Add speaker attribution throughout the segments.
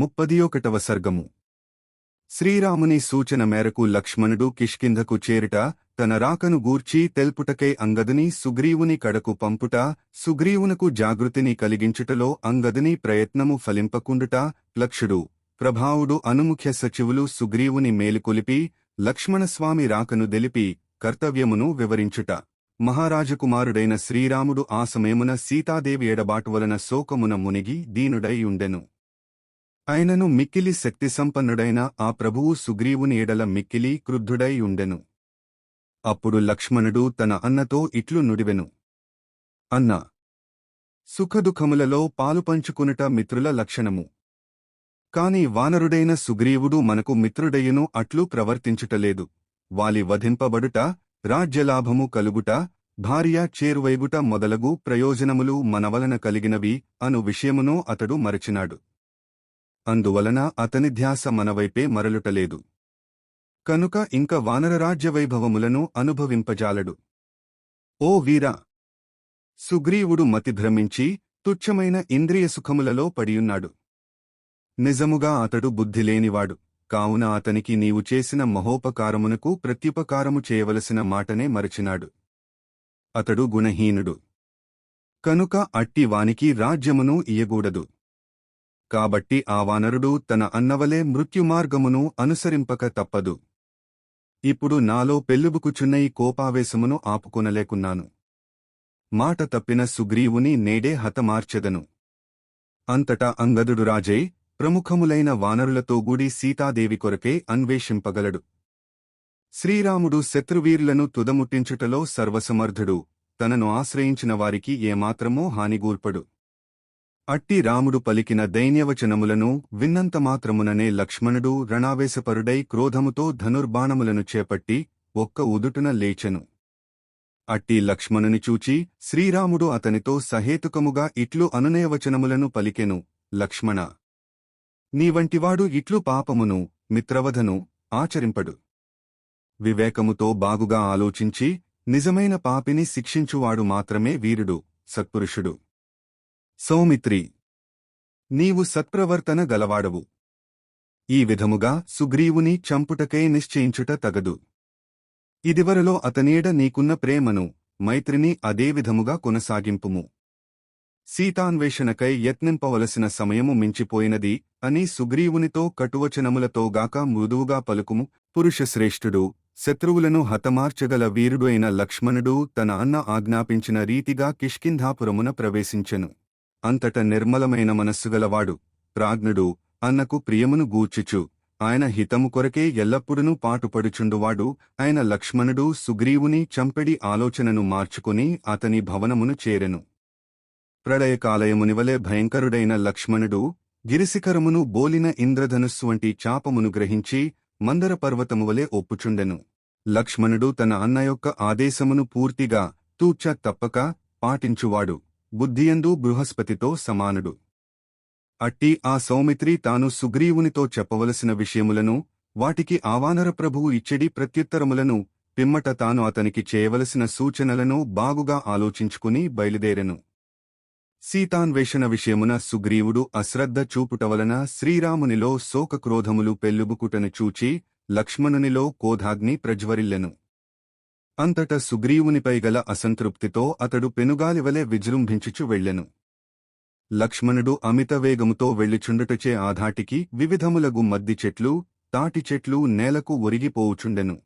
Speaker 1: ముప్పది ఒకటవ సర్గము. శ్రీరాముని సూచన మేరకు లక్ష్మణుడు కిష్కింధకు చేరుట తన రాకను గూర్చి తెల్పుటకై అంగదుని సుగ్రీవుని కడకు పంపుట సుగ్రీవునకు జాగృతిని కలిగించుటలో అంగదుని ప్రయత్నము ఫలింపకుండుట లక్షుడు. ప్రభావుడు అనుముఖ్య సచివులు సుగ్రీవుని మేలుకొలిపి లక్ష్మణస్వామి రాకను దెలిపి కర్తవ్యమును వివరించుట. మహారాజకుమారుడైన శ్రీరాముడు ఆ సమయమున సీతాదేవి ఎడబాటు వలన శోకమున మునిగి దీనుడై ఉండెను. ఆయనను మిక్కిలి శక్తిసంపన్నుడైన ఆ ప్రభువు సుగ్రీవుని ఎడల మిక్కిలి క్రుద్ధుడై ఉండెను. అప్పుడు లక్ష్మణుడు తన అన్నతో ఇట్లు నుడివెను. అన్న సుఖదుఖములలో పాలుపంచుకునుట మిత్రుల లక్షణము. కాని వానరుడైన సుగ్రీవుడు మనకు మిత్రుడయ్యను అట్లు ప్రవర్తించుటలేదు. వాలి వధింపబడుట రాజ్యలాభము కలుగుట భార్య చేరువైగుట మొదలగు ప్రయోజనములు మనవలన కలిగినవి అను విషయమును అతడు మరచినాడు. అందువలన అతని ధ్యాస మనవైపే మరలుటలేదు. కనుక ఇంక వానరరాజ్య వైభవములను అనుభవింపజాలడు. ఓ వీరా! సుగ్రీవుడు మతిభ్రమించి తుచ్చమైన ఇంద్రియ సుఖములలో పడియున్నాడు. నిజముగా అతడు బుద్ధిలేనివాడు. కావున అతనికి నీవు చేసిన మహోపకారమునకు ప్రత్యుపకారము చేయవలసిన మాటనే మరచినాడు. అతడు గుణహీనుడు. కనుక అట్టి వానికి రాజ్యమును ఇయ్యగూడదు కాబట్టి ఆ వానరుడు తన అన్నవలే మృత్యుమార్గమును అనుసరింపక తప్పదు. ఇప్పుడు నాలో పెళ్ళుబుకుచున్న ఈ కోపావేశమును ఆపుకొనలేకున్నాను. మాట తప్పిన సుగ్రీవుని నేడే హతమార్చెదను. అంతటా అంగదుడు రాజై ప్రముఖములైన వానరులతో గూడి సీతాదేవి కొరకే అన్వేషింపగలడు. శ్రీరాముడు శత్రువీరులను తుదముట్టించుటలో సర్వసమర్థుడు తనను ఆశ్రయించిన వారికి ఏమాత్రమో హానిగూర్పడు. అట్టి రాముడు పలికిన దైన్యవచనములను విన్నంతమాత్రముననే లక్ష్మణుడు రణావేశపరుడై క్రోధముతో ధనుర్బాణములను చేపట్టి ఒక్క ఉదుటున లేచెను. అట్టి లక్ష్మణుని చూచి శ్రీరాముడు అతనితో సహేతుకముగా ఇట్లు అనునయవచనములను పలికెను లక్ష్మణ! నీవంటివాడు ఇట్లు పాపమును మిత్రవధను ఆచరింపడు. వివేకముతో బాగుగా ఆలోచించి నిజమైన పాపిని శిక్షించువాడు మాత్రమే వీరుడు సత్పురుషుడు. సౌమిత్రి నీవు సత్ప్రవర్తన గలవాడవు. ఈ విధముగా సుగ్రీవుని చంపుటకై నిశ్చయించుట తగదు. ఇదివరలో అతనేడ నీకున్న ప్రేమను మైత్రిని అదే విధముగా కొనసాగింపుము. సీతాన్వేషణకై యత్నింపవలసిన సమయము మించిపోయినది అని సుగ్రీవునితో కటువచనములతోగాక మృదువుగా పలుకుము. పురుషశ్రేష్ఠుడు శత్రువులను హతమార్చగల వీరుడైన లక్ష్మణుడు తన అన్న ఆజ్ఞాపించిన రీతిగా కిష్కింధాపురమున ప్రవేశించెను. అంతట నిర్మలమైన మనస్సుగలవాడు ప్రాజ్ఞుడు అన్నకు ప్రియమును గూర్చుచు. ఆయన హితము కొరకే ఎల్లప్పుడునూ పాటుపడుచుండువాడు. ఆయన లక్ష్మణుడు సుగ్రీవుని చంపెడి ఆలోచనను మార్చుకుని అతని భవనమును చేరెను. ప్రళయకాలయమునివలే భయంకరుడైన లక్ష్మణుడు గిరిశిఖరమును బోలిన ఇంద్రధనుస్సు వంటి చాపమును గ్రహించి మందర పర్వతము వలె ఒప్పుచుండెను. లక్ష్మణుడు తన అన్న యొక్క ఆదేశమును పూర్తిగా తూచ తప్పక పాటించువాడు. బుద్ధియందు బృహస్పతితో సమానుడు. అట్టి ఆ సౌమిత్రి తాను సుగ్రీవునితో చెప్పవలసిన విషయములను వాటికి ఆవానర ప్రభువు ఇచ్చడి ప్రత్యుత్తరములను పిమ్మట తాను అతనికి చేయవలసిన సూచనలను బాగుగా ఆలోచించుకుని బయలుదేరెను. సీతాన్వేషణ విషయమున సుగ్రీవుడు అశ్రద్ధ చూపుటవలన శ్రీరామునిలో శోకక్రోధములు పెల్లుబుకుటను చూచి లక్ష్మణునిలో కోధాగ్ని ప్రజ్వరిల్లెను. అంతట సుగ్రీవునిపై గల అసంతృప్తితో అతడు పెనుగాలివలే విజృంభించుచు వెళ్ళెను లక్ష్మణుడు అమిత వేగముతో వెళ్ళిచుండుటచే ఆధాటికి వివిధములగు మద్ది చెట్లు తాటి చెట్లు నేలకు ఒరిగిపోవుచుండెను.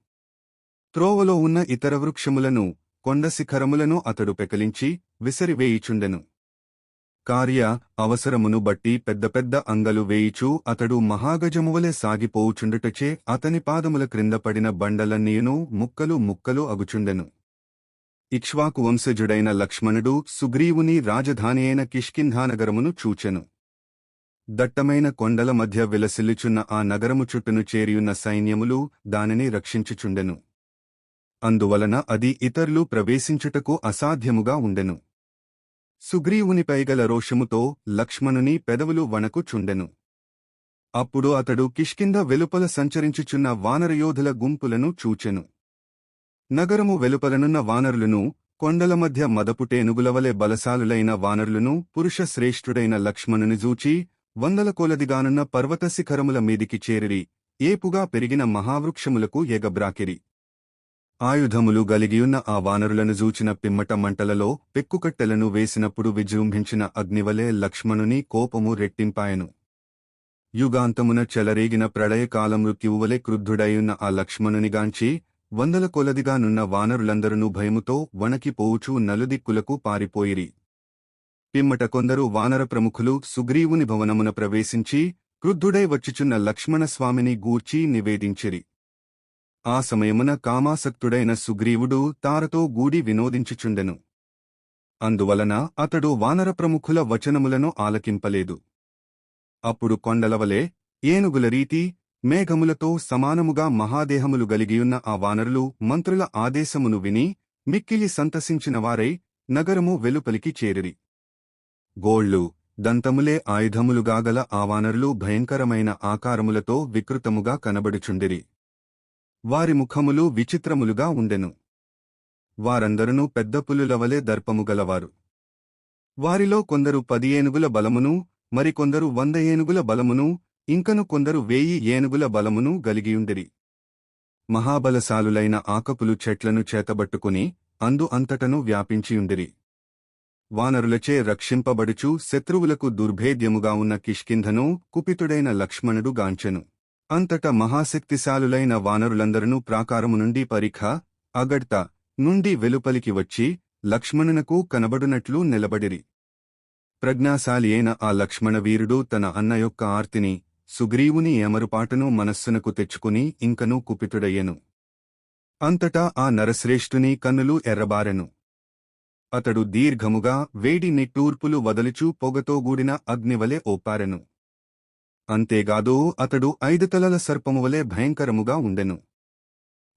Speaker 1: త్రోవలో ఉన్న ఇతర వృక్షములను కొండ శిఖరములను అతడు పెకలించి విసరివేయిచుండెను. కార్య అవసరమును బట్టి పెద్ద పెద్ద అంగలు వేయిచూ అతడు మహాగజమువలె సాగిపోవుచుండుటచే అతని పాదముల క్రింద పడిన బండలన్నీయును ముక్కలు ముక్కలు అగుచుండెను. ఇక్ష్వాకు వంశజుడైన లక్ష్మణుడు సుగ్రీవుని రాజధాని అయిన కిష్కింధానగరమును చూచెను. దట్టమైన కొండల మధ్య విలసిల్లుచున్న ఆ నగరము చుట్టును చేరియున్న సైన్యములు దానిని రక్షించుచుండెను. అందువలన అది ఇతరులు ప్రవేశించుటకు అసాధ్యముగా ఉండెను. సుగ్రీవునిపై గల రోషముతో లక్ష్మణుని పెదవులు వణకుచుండెను. అప్పుడు అతడు కిష్కింద వెలుపల సంచరించుచున్న వానరయోధుల గుంపులను చూచెను. నగరము వెలుపలనున్న వానరులను కొండల మధ్య మదపుటేనుగులవలె బలశాలులైన వానరులను పురుషశ్రేష్ఠుడైన లక్ష్మణుని జూచి వందల కొలదిగానున్న పర్వత శిఖరముల మీదికి చేరిరి ఏపుగా పెరిగిన మహావృక్షములకు ఎగబ్రాకిరి. ఆయుధములు గలిగియున్న ఆ వానరులను జూచిన పిమ్మట మంటలలో పెక్కుకట్టెలను వేసినప్పుడు విజృంభించిన అగ్నివలే లక్ష్మణుని కోపము రెట్టింపాయను. యుగాంతమున చెలరేగిన ప్రళయకాలము మృత్యువువలే క్రుద్ధుడైయున్న ఆ లక్ష్మణునిగాంచి వందల కొలదిగానున్న వానరులందరూ భయముతో వణకిపోవుచూ నలుదిక్కులకు పారిపోయిరి. పిమ్మట కొందరు వానర ప్రముఖులు సుగ్రీవుని భవనమున ప్రవేశించి క్రుద్ధుడై వచ్చుచున్న లక్ష్మణస్వామిని గూర్చి నివేదించిరి. ఆ సమయమున కామాసక్తుడైన సుగ్రీవుడు తారతో గూడి వినోదించుచుండెను. అందువలన అతడు వానర ప్రముఖుల వచనములను ఆలకింపలేదు. అప్పుడు కొండలవలే ఏనుగుల రీతి మేఘములతో సమానముగా మహాదేహములు గలిగియున్న ఆ వానరులు మంత్రుల ఆదేశమును విని మిక్కిలి సంతసించినవారై నగరము వెలుపలికి చేరిరి. గోళ్ళు దంతములే ఆయుధములుగాగల ఆ వానరులు భయంకరమైన ఆకారములతో వికృతముగా కనబడుచుండిరి. వారి ముఖములు విచిత్రములుగా ఉండెను. వారందరూ పెద్ద పులులవలే దర్పముగలవారు వారిలో కొందరు పది ఏనుగుల బలమును మరికొందరు వంద ఏనుగుల బలమును ఇంకను కొందరు వేయి ఏనుగుల బలమును గలిగియుండిరి. మహాబలశాలులైన ఆకపులు చెట్లను చేతబట్టుకుని అందు అంతటను వ్యాపించియుండిరి. వానరులచే రక్షింపబడుచు శత్రువులకు దుర్భేద్యముగా ఉన్న కిష్కింధను కుపితుడైన లక్ష్మణుడు గాంచెను. అంతట మహాశక్తిశాలులైన వానరులందరూ ప్రాకారము నుండి పరిఖ అగడ్త నుండి వెలుపలికి వచ్చి లక్ష్మణునకు కనబడునట్లు నిలబడిరి. ప్రజ్ఞాశాలి అయిన ఆ లక్ష్మణ వీరుడు తన అన్న యొక్క ఆర్తిని సుగ్రీవుని ఎమరుపాటను మనస్సునకు తెచ్చుకుని ఇంకనూ కుపితుడయ్యెను. అంతటా ఆ నరశ్రేష్ఠుని కన్నులు ఎర్రబారెను. అతడు దీర్ఘముగా వేడి నిట్టూర్పులు వదలుచూ పొగతో గూడిన అగ్నివలె ఓపారెను అంతేగాదు అతడు ఐదు తలల సర్పమువలే భయంకరముగా ఉండెను.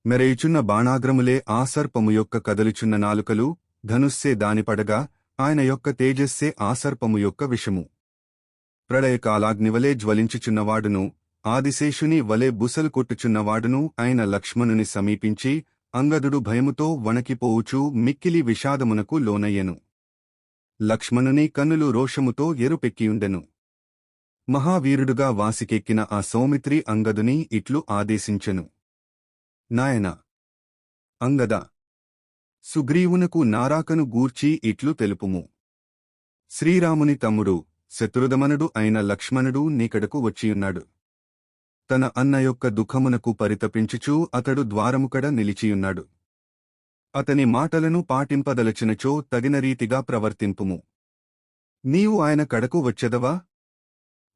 Speaker 1: మెరయుచున్న బాణాగ్రములే ఆ సర్పము యొక్క కదలుచున్న నాలుకలు ధనుస్సే దానిపడగా ఆయన యొక్క తేజస్సే ఆ సర్పము యొక్క విషము. ప్రళయకాలాగ్నివలే జ్వలించుచున్నవాడును ఆదిశేషుని వలె బుసలు కొట్టుచున్నవాడును ఆయన లక్ష్మణుని సమీపించి అంగదుడు భయముతో వణకిపోవుచూ మిక్కిలి విషాదమునకు లోనయ్యెను. లక్ష్మణుని కన్నులు రోషముతో ఎరుపెక్కియుండెను. మహావీరుడుగా వాసికెక్కిన ఆ సౌమిత్రి అంగదుని ఇట్లు ఆదేశించెను. నాయన! అంగద! సుగ్రీవునకు నారాకను గూర్చి ఇట్లు తెలుపుము. శ్రీరాముని తమ్ముడు శత్రుదమనుడు అయిన లక్ష్మణుడు నీకడకు వచ్చియున్నాడు. తన అన్న యొక్క దుఃఖమునకు పరితపించుచూ అతడు ద్వారముకడ నిలిచియున్నాడు. అతని మాటలను పాటింపదలచినచో తగిన రీతిగా ప్రవర్తింపుము. నీవు ఆయన కడకు వచ్చెదవా?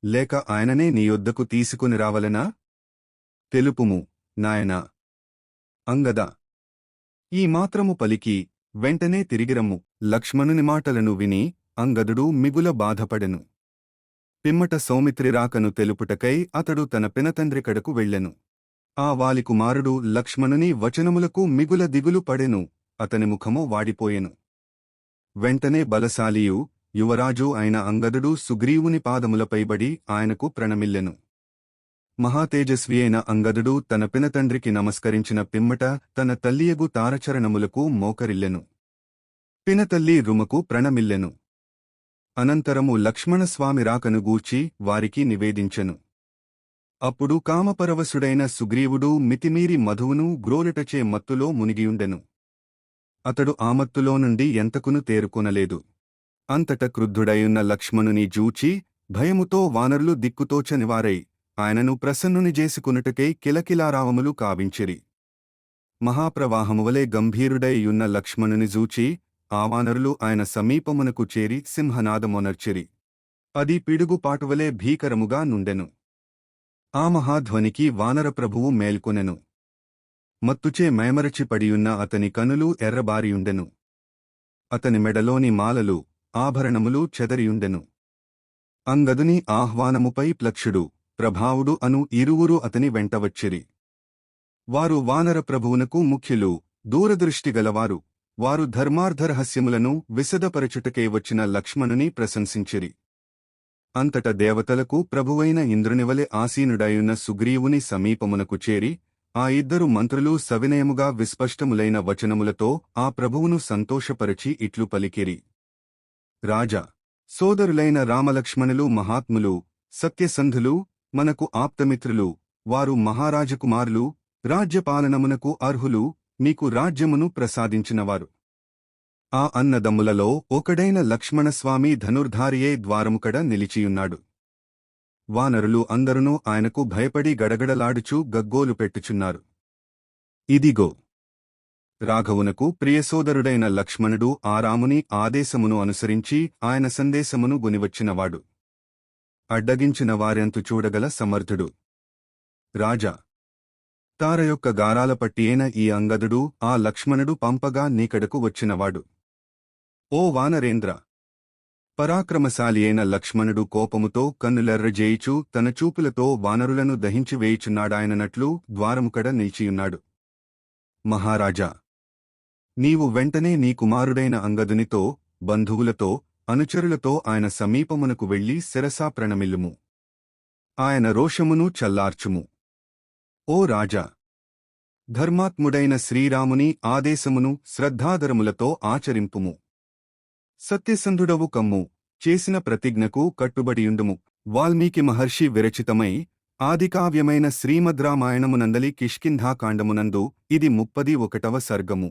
Speaker 1: లేక ఆయననే నీ యొద్దకు తీసుకుని రావలెనా? తెలుపుము నాయనా. అంగద. ఈ మాత్రము పలికి వెంటనే తిరిగిరమ్ము. లక్ష్మణుని మాటలను విని అంగదుడు మిగుల బాధపడెను. పిమ్మట సౌమిత్రి రాకను తెలుపుటకై అతడు తన పినతండ్రికడకు వెళ్ళెను. ఆ వాలికుమారుడు లక్ష్మణుని వచనములకు మిగుల దిగులు పడెను. అతని ముఖము వాడిపోయెను. వెంటనే బలశాలియు యువరాజు అయిన అంగదుడు సుగ్రీవుని పాదములపైబడి ఆయనకు ప్రణమిల్లెను. మహాతేజస్వి అయిన అంగదుడు తన పినతండ్రికి నమస్కరించిన పిమ్మట తన తల్లియగు తారచరణములకు మోకరిల్లెను. పినతల్లి రుమకు ప్రణమిల్లెను. అనంతరము లక్ష్మణస్వామి రాకను గూర్చి వారికి నివేదించెను. అప్పుడు కామపరవశుడైన సుగ్రీవుడు మితిమీరి మధువును గ్రోలిటచే మత్తులో మునిగియుండెను. అతడు ఆమత్తులో నుండి ఎంతకును తేరుకొనలేదు. అంతట క్రుద్ధుడైయున్న లక్ష్మణుని జూచి భయముతో వానరులు దిక్కుతోచనివారై ఆయనను ప్రసన్నుని చేసుకునుటకై కిలకిలారావములు కావించిరి. మహాప్రవాహమువలే గంభీరుడైయున్న లక్ష్మణుని జూచి ఆ వానరులు ఆయన సమీపమునకు చేరి సింహనాదమొనర్చిరి. అది పిడుగుపాటువలే భీకరముగా నుండెను. ఆ మహాధ్వనికి వానరప్రభువు మేల్కొనెను. మత్తుచే మేమరచిపడియున్న అతని కనులు ఎర్రబారియుండెను. అతని మెడలోని మాలలు ఆభరణములు చెదరియుండెను. అంగదుని ఆహ్వానముపై ప్లక్షుడు ప్రభావుడు అను ఇరువురు అతని వెంటవచ్చిరి వారు వానర ప్రభువునకు ముఖ్యులు దూరదృష్టిగలవారు వారు ధర్మార్ధరహస్యములను విశదపరచుటకే వచ్చిన లక్ష్మణుని ప్రశంసించిరి. అంతట దేవతలకు ప్రభువైన ఇంద్రునివలె ఆసీనుడయున్న సుగ్రీవుని సమీపమునకు చేరి ఆ ఇద్దరు మంత్రులు సవినయముగా విస్పష్టములైన వచనములతో ఆ ప్రభువును సంతోషపరచి ఇట్లు పలికిరి. రాజా సోదరులైన రామలక్ష్మణులు మహాత్ములు సత్యసంధులు మనకు ఆప్తమిత్రులు వారు మహారాజకుమారులు రాజ్యపాలనమునకు అర్హులు మీకు రాజ్యమును ప్రసాదించినవారు. ఆ అన్నదమ్ములలో ఒకడైన లక్ష్మణస్వామి ధనుర్ధారియే ద్వారముకడ నిలిచియున్నాడు. వానరులు అందరునూ ఆయనకు భయపడి గడగడలాడుచూ గగ్గోలు పెట్టుచున్నారు. ఇదిగో రాఘవునకు ప్రియసోదరుడైన లక్ష్మణుడు ఆ రాముని ఆదేశమును అనుసరించి ఆయన సందేశమును గునివచ్చినవాడు. అడ్డగించిన వారెంతు చూడగల సమర్థుడు. రాజా! తార యొక్క గారాల పట్టియైన ఈ అంగదుడు ఆ లక్ష్మణుడు పంపగా నీకడకు వచ్చినవాడు. ఓ వానరేంద్ర! పరాక్రమశాలి అయిన లక్ష్మణుడు కోపముతో కన్నులెర్రజేయిచు తన చూపులతో వానరులను దహించి వేయుచున్నాడాయననట్లు ద్వారముకడ నిలిచియున్నాడు. మహారాజా! నీవు వెంటనే నీ కుమారుడైన అంగదునితో బంధువులతో అనుచరులతో ఆయన సమీపమునకు వెళ్ళి శిరసా ప్రణమిల్లుము. ఆయన రోషమును చల్లార్చుము. ఓ రాజా! ధర్మాత్ముడైన శ్రీరాముని ఆదేశమును శ్రద్ధాధరములతో ఆచరింపుము. సత్యసంధుడవు కమ్ము చేసిన ప్రతిజ్ఞకు కట్టుబడియుండుము. వాల్మీకి మహర్షి విరచితమై ఆదికావ్యమైన శ్రీమద్రామాయణమునందలి కిష్కింధాకాండమునందు ఇది ముప్పది ఒకటవ సర్గము.